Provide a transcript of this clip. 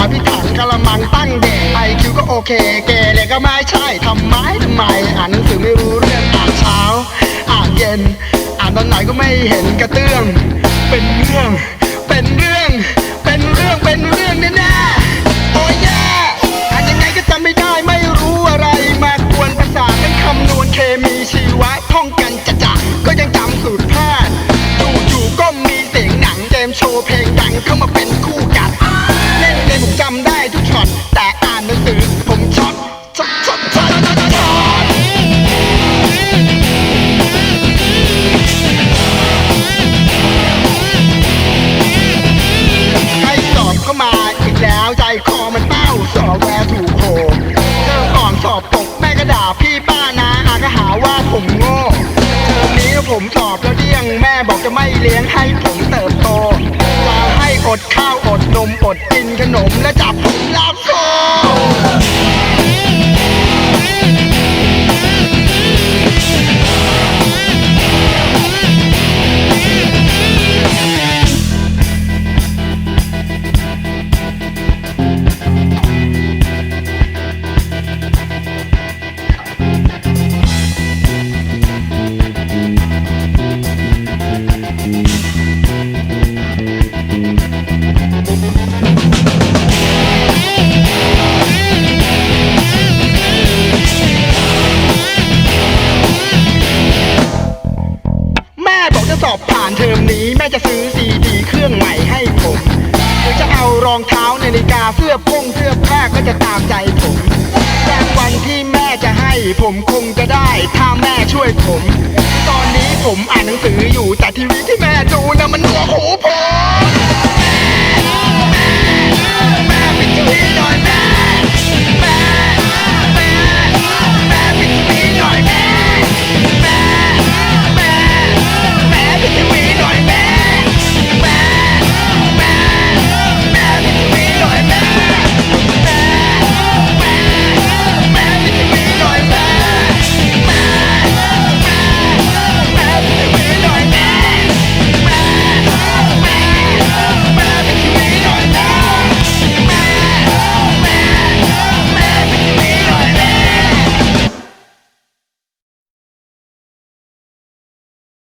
อภิฐานกระมังตั้งเด็กไอคิวก็โอเค เกเรก็ไม่ใช่ทำไมทำไมอ่านหนังสือไม่รู้เรื่องอ่านเช้า อ่านเย็น อ่านตอนไหนก็ไม่เห็นกระเตื้องเป็นเรื่อง คอมันเป้าสอบแวร์ถูกโหเธอก่อนสอบตกแม่ก็ด่าพี่ป้านาอาก็หาว่าผมโง่เทอมนี้ผมสอบแล้วเดี่ยงแม่บอกจะไม่เลี้ยงให้ผมเติบโตจะให้อดข้าวอดนมอดกินขนมและจับ แม่บอกจะสอบผ่านเทอมนี้ แม่จะซื้อซีดีเครื่องใหม่ให้ผมหรือจะเอารองเท้านาฬิกาเสื้อโป้งเสื้อผ้าก็จะตามใจผมรางวัลที่แม่จะให้ผมคงจะได้ ถ้าแม่ช่วยผม ตอนนี้ผมอ่านหนังสืออยู่แต่ทีวีที่แม่ดูนะมันหัวหูผม